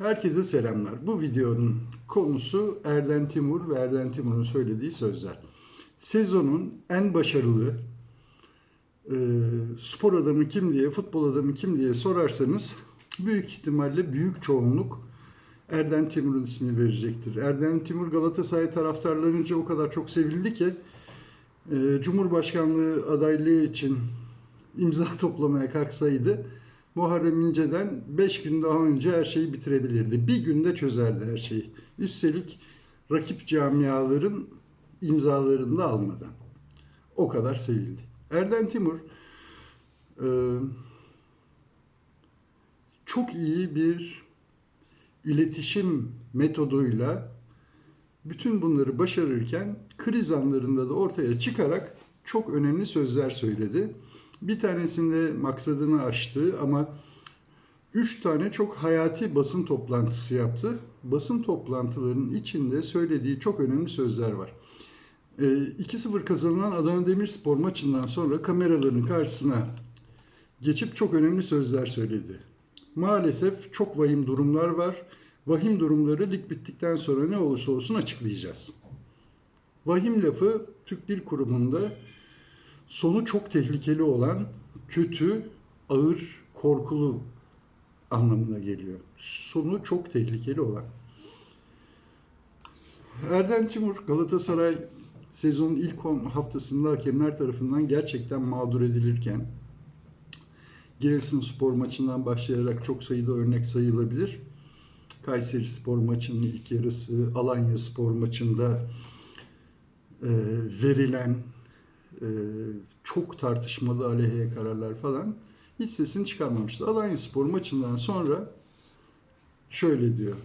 Herkese selamlar. Bu videonun konusu Erden Timur ve Erden Timur'un söylediği sözler. Sezonun en başarılı e, spor adamı kim diye, futbol adamı kim diye sorarsanız büyük ihtimalle büyük çoğunluk Erden Timur'un ismini verecektir. Erden Timur Galatasaray taraftarlarınca o kadar çok sevildi ki e, Cumhurbaşkanlığı adaylığı için imza toplamaya kalksaydı Muharrem İnce'den 5 gün daha önce her şeyi bitirebilirdi. Bir günde çözerdi her şeyi. Üstelik rakip camiaların imzalarını da almadan. O kadar sevildi. Erden Timur e, çok iyi bir iletişim metoduyla bütün bunları başarırken kriz anlarında da ortaya çıkarak çok önemli sözler söyledi. Bir tanesinde maksadını aştı ama üç tane çok hayati basın toplantısı yaptı. Basın toplantılarının içinde söylediği çok önemli sözler var. E, 2-0 kazanılan Adana Demirspor maçından sonra kameraların karşısına geçip çok önemli sözler söyledi. Maalesef çok vahim durumlar var. Vahim durumları lig bittikten sonra ne olursa olsun açıklayacağız. Vahim lafı Türk Dil Kurumu'nda sonu çok tehlikeli olan, kötü, ağır, korkulu anlamına geliyor. Sonu çok tehlikeli olan. Erdem Timur Galatasaray sezonun ilk 10 haftasında hakemler tarafından gerçekten mağdur edilirken Giresunspor maçından başlayarak çok sayıda örnek sayılabilir. Kayseri Spor maçının ilk yarısı, Alanya Spor maçında verilen çok tartışmalı aleyhe kararlar falan hiç sesini çıkarmamıştı. Alanya Spor maçından sonra şöyle diyor.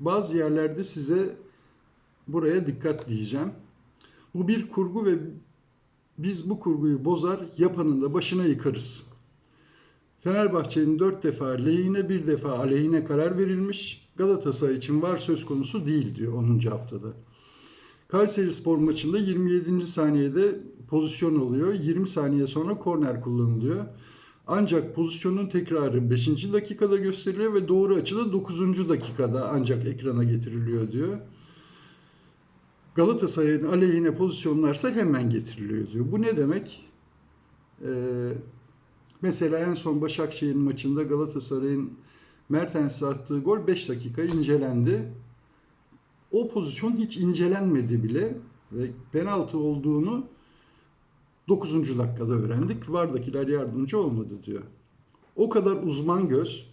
Bazı yerlerde size buraya dikkat diyeceğim. Bu bir kurgu ve biz bu kurguyu bozar, yapanın da başına yıkarız. Fenerbahçe'nin dört defa lehine bir defa aleyhine karar verilmiş. Galatasaray için var söz konusu değil diyor 10. haftada. Kayseri Spor maçında 27. saniyede pozisyon oluyor. 20 saniye sonra korner kullanılıyor. Ancak pozisyonun tekrarı 5. dakikada gösteriliyor ve doğru açıda 9. dakikada ancak ekrana getiriliyor diyor. Galatasaray'ın aleyhine pozisyonlarsa hemen getiriliyor diyor. Bu ne demek? Ee, mesela en son Başakşehir maçında Galatasaray'ın Mertens'e attığı gol 5 dakika incelendi. O pozisyon hiç incelenmedi bile ve penaltı olduğunu 9. dakikada öğrendik. Vardakiler yardımcı olmadı diyor. O kadar uzman göz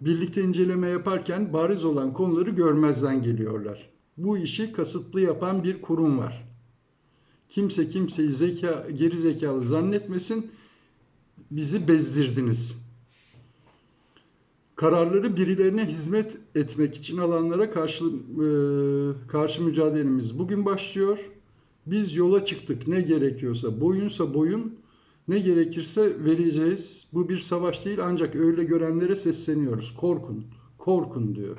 birlikte inceleme yaparken bariz olan konuları görmezden geliyorlar. Bu işi kasıtlı yapan bir kurum var. Kimse kimseyi zeka, geri zekalı zannetmesin. Bizi bezdirdiniz. Kararları birilerine hizmet etmek için alanlara karşı e, karşı mücadelemiz bugün başlıyor. Biz yola çıktık ne gerekiyorsa, boyunsa boyun, ne gerekirse vereceğiz. Bu bir savaş değil ancak öyle görenlere sesleniyoruz. Korkun, korkun diyor.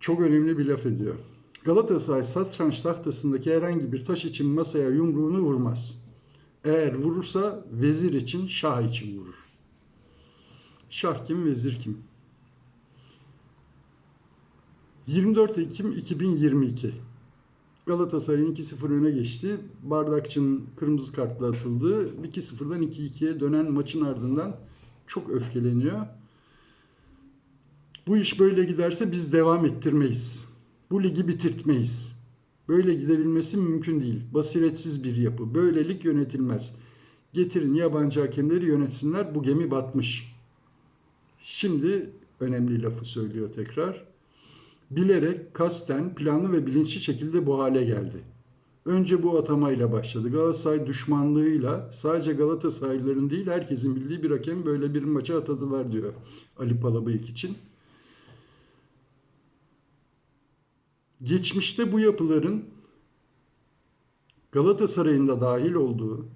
Çok önemli bir laf ediyor. Galatasaray satranç tahtasındaki herhangi bir taş için masaya yumruğunu vurmaz. Eğer vurursa vezir için, şah için vurur. Şah kim, vezir kim? 24 Ekim 2022. Galatasaray'ın 2-0 öne geçti. Bardakçı'nın kırmızı kartla atıldı. 2-0'dan 2-2'ye dönen maçın ardından çok öfkeleniyor. Bu iş böyle giderse biz devam ettirmeyiz. Bu ligi bitirtmeyiz. Böyle gidebilmesi mümkün değil. Basiretsiz bir yapı. Böyle lig yönetilmez. Getirin yabancı hakemleri yönetsinler. Bu gemi batmış. Şimdi önemli lafı söylüyor tekrar bilerek, kasten, planlı ve bilinçli şekilde bu hale geldi. Önce bu atamayla başladı. Galatasaray düşmanlığıyla sadece Galatasaraylıların değil herkesin bildiği bir hakem böyle bir maça atadılar diyor Ali Palabıyık için. Geçmişte bu yapıların Galatasaray'ın da dahil olduğu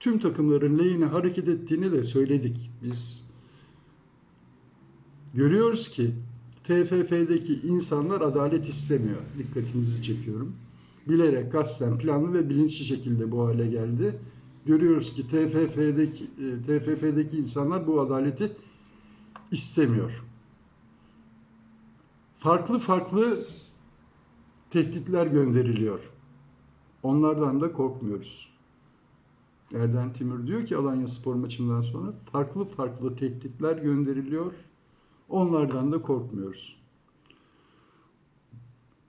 tüm takımların lehine hareket ettiğini de söyledik. Biz görüyoruz ki TFF'deki insanlar adalet istemiyor. Dikkatinizi çekiyorum. Bilerek, kasten, planlı ve bilinçli şekilde bu hale geldi. Görüyoruz ki TFF'deki e, TFF'deki insanlar bu adaleti istemiyor. farklı farklı tehditler gönderiliyor. Onlardan da korkmuyoruz. Erden Timur diyor ki Alanya Spor maçından sonra farklı farklı tehditler gönderiliyor. Onlardan da korkmuyoruz.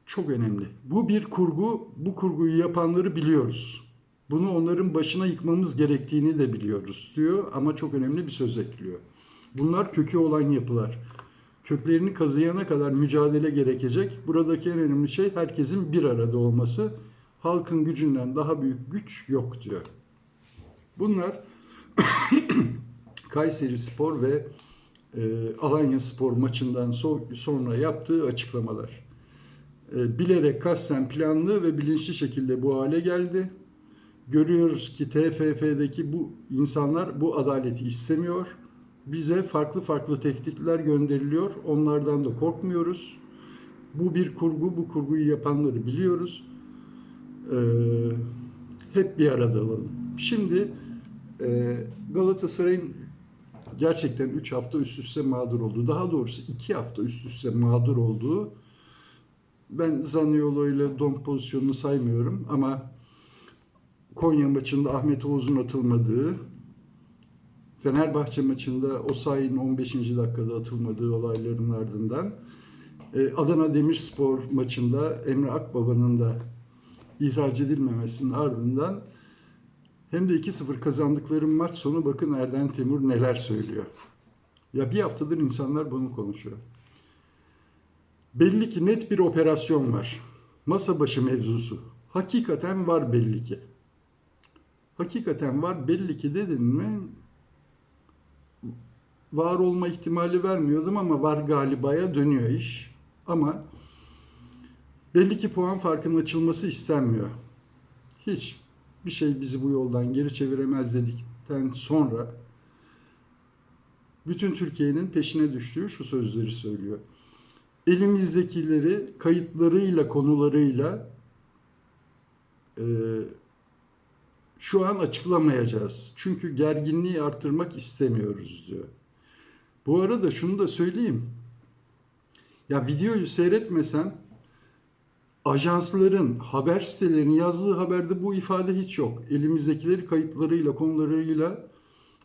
Çok önemli. Bu bir kurgu. Bu kurguyu yapanları biliyoruz. Bunu onların başına yıkmamız gerektiğini de biliyoruz diyor ama çok önemli bir söz ekliyor. Bunlar kökü olan yapılar. Köklerini kazıyana kadar mücadele gerekecek. Buradaki en önemli şey herkesin bir arada olması. Halkın gücünden daha büyük güç yok diyor. Bunlar Kayseri Spor ve Alanya Spor maçından so- sonra yaptığı açıklamalar. E, bilerek kasten planlı ve bilinçli şekilde bu hale geldi. Görüyoruz ki TFF'deki bu insanlar bu adaleti istemiyor. Bize farklı farklı tehditler gönderiliyor. Onlardan da korkmuyoruz. Bu bir kurgu. Bu kurguyu yapanları biliyoruz. Ee, hep bir arada olalım. Şimdi e, Galatasaray'ın gerçekten 3 hafta üst üste mağdur olduğu, daha doğrusu 2 hafta üst üste mağdur olduğu ben Zaniolo ile Don pozisyonunu saymıyorum ama Konya maçında Ahmet Oğuz'un atılmadığı, Fenerbahçe maçında Osayi'nin 15. dakikada atılmadığı olayların ardından e, Adana Demirspor maçında Emre Akbaba'nın da ihraç edilmemesinin ardından hem de 2-0 kazandıkları maç sonu bakın Erden Timur neler söylüyor. Ya bir haftadır insanlar bunu konuşuyor. Belli ki net bir operasyon var. Masa başı mevzusu. Hakikaten var belli ki. Hakikaten var belli ki dedin mi var olma ihtimali vermiyordum ama var galibaya dönüyor iş. Ama belli ki puan farkının açılması istenmiyor. Hiç bir şey bizi bu yoldan geri çeviremez dedikten sonra bütün Türkiye'nin peşine düştüğü şu sözleri söylüyor. Elimizdekileri kayıtlarıyla, konularıyla e, şu an açıklamayacağız. Çünkü gerginliği artırmak istemiyoruz diyor. Bu arada şunu da söyleyeyim. Ya videoyu seyretmesen ajansların, haber sitelerinin yazdığı haberde bu ifade hiç yok. Elimizdekileri kayıtlarıyla, konularıyla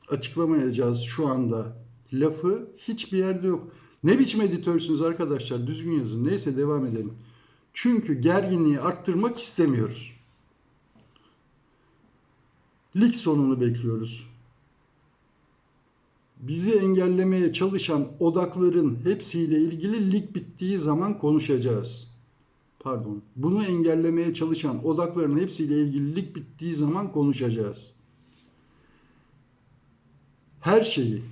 açıklamayacağız şu anda. Lafı hiçbir yerde yok. Ne biçim editörsünüz arkadaşlar? Düzgün yazın. Neyse devam edelim. Çünkü gerginliği arttırmak istemiyoruz. Lig sonunu bekliyoruz. Bizi engellemeye çalışan odakların hepsiyle ilgili lig bittiği zaman konuşacağız. Pardon. Bunu engellemeye çalışan odakların hepsiyle ilgili lig bittiği zaman konuşacağız. Her şeyi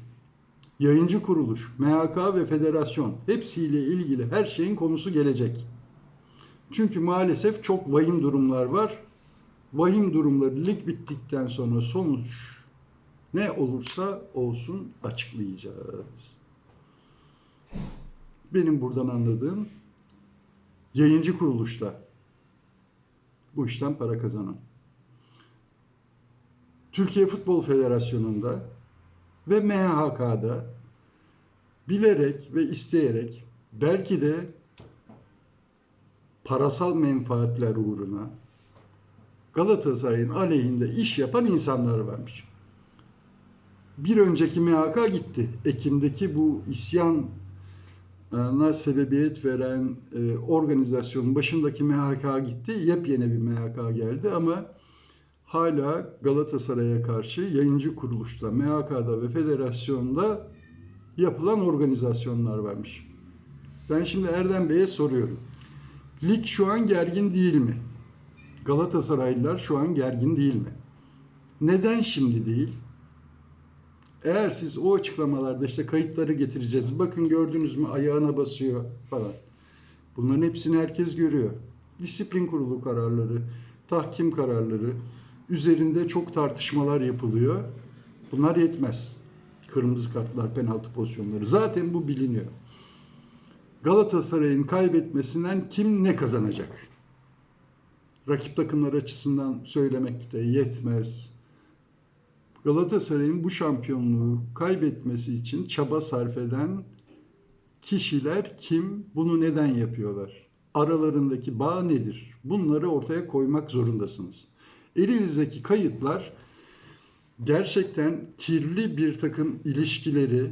yayıncı kuruluş, MHK ve federasyon hepsiyle ilgili her şeyin konusu gelecek. Çünkü maalesef çok vahim durumlar var. Vahim durumları lig bittikten sonra sonuç ne olursa olsun açıklayacağız. Benim buradan anladığım yayıncı kuruluşta bu işten para kazanan. Türkiye Futbol Federasyonu'nda ve MHK'da bilerek ve isteyerek belki de parasal menfaatler uğruna Galatasaray'ın aleyhinde iş yapan insanlar varmış. Bir önceki MHK gitti. Ekim'deki bu isyana sebebiyet veren e, organizasyonun başındaki MHK gitti. Yepyeni bir MHK geldi ama hala Galatasaray'a karşı yayıncı kuruluşta, MHK'da ve federasyonda yapılan organizasyonlar varmış. Ben şimdi Erdem Bey'e soruyorum. Lig şu an gergin değil mi? Galatasaraylılar şu an gergin değil mi? Neden şimdi değil? Eğer siz o açıklamalarda işte kayıtları getireceğiz. Bakın gördünüz mü ayağına basıyor falan. Bunların hepsini herkes görüyor. Disiplin kurulu kararları, tahkim kararları üzerinde çok tartışmalar yapılıyor. Bunlar yetmez. Kırmızı kartlar, penaltı pozisyonları. Zaten bu biliniyor. Galatasaray'ın kaybetmesinden kim ne kazanacak? Rakip takımlar açısından söylemek de yetmez. Galatasaray'ın bu şampiyonluğu kaybetmesi için çaba sarf eden Kişiler kim, bunu neden yapıyorlar? Aralarındaki bağ nedir? Bunları ortaya koymak zorundasınız. Elinizdeki kayıtlar gerçekten kirli bir takım ilişkileri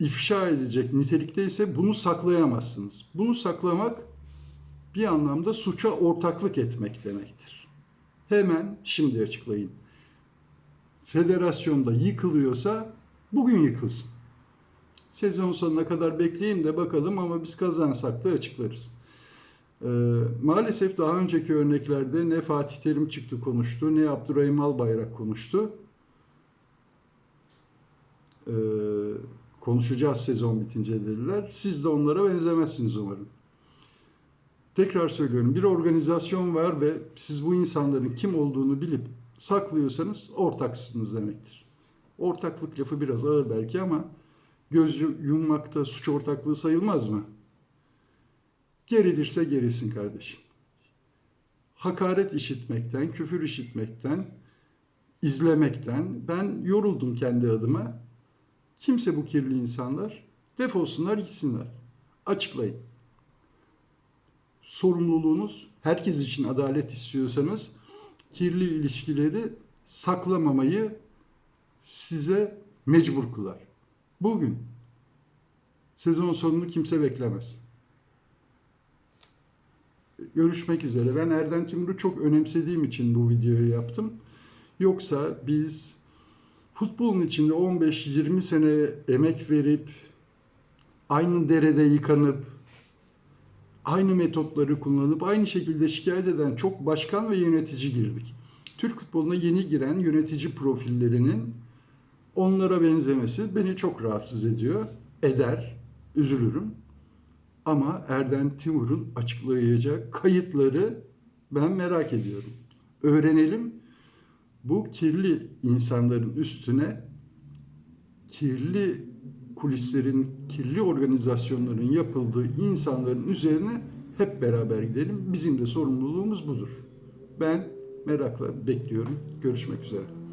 ifşa edecek nitelikteyse bunu saklayamazsınız. Bunu saklamak bir anlamda suça ortaklık etmek demektir. Hemen şimdi açıklayın. Federasyonda yıkılıyorsa bugün yıkılsın. Sezon sonuna kadar bekleyeyim de bakalım ama biz kazansak da açıklarız. Ee, maalesef daha önceki örneklerde ne Fatih Terim çıktı konuştu ne Abdurrahim Albayrak konuştu. Ee, konuşacağız sezon bitince dediler. Siz de onlara benzemezsiniz umarım. Tekrar söylüyorum bir organizasyon var ve siz bu insanların kim olduğunu bilip saklıyorsanız ortaksınız demektir. Ortaklık lafı biraz ağır belki ama göz yummakta suç ortaklığı sayılmaz mı? Gerilirse gerilsin kardeşim. Hakaret işitmekten, küfür işitmekten, izlemekten ben yoruldum kendi adıma. Kimse bu kirli insanlar defolsunlar gitsinler. Açıklayın. Sorumluluğunuz herkes için adalet istiyorsanız kirli ilişkileri saklamamayı size mecbur kılar. Bugün sezon sonunu kimse beklemez. Görüşmek üzere. Ben Erden Timur'u çok önemsediğim için bu videoyu yaptım. Yoksa biz futbolun içinde 15-20 sene emek verip aynı derede yıkanıp aynı metotları kullanıp aynı şekilde şikayet eden çok başkan ve yönetici girdik. Türk futboluna yeni giren yönetici profillerinin onlara benzemesi beni çok rahatsız ediyor. Eder, üzülürüm. Ama Erden Timur'un açıklayacağı kayıtları ben merak ediyorum. Öğrenelim. Bu kirli insanların üstüne kirli kulislerin, kirli organizasyonların yapıldığı insanların üzerine hep beraber gidelim. Bizim de sorumluluğumuz budur. Ben merakla bekliyorum. Görüşmek üzere.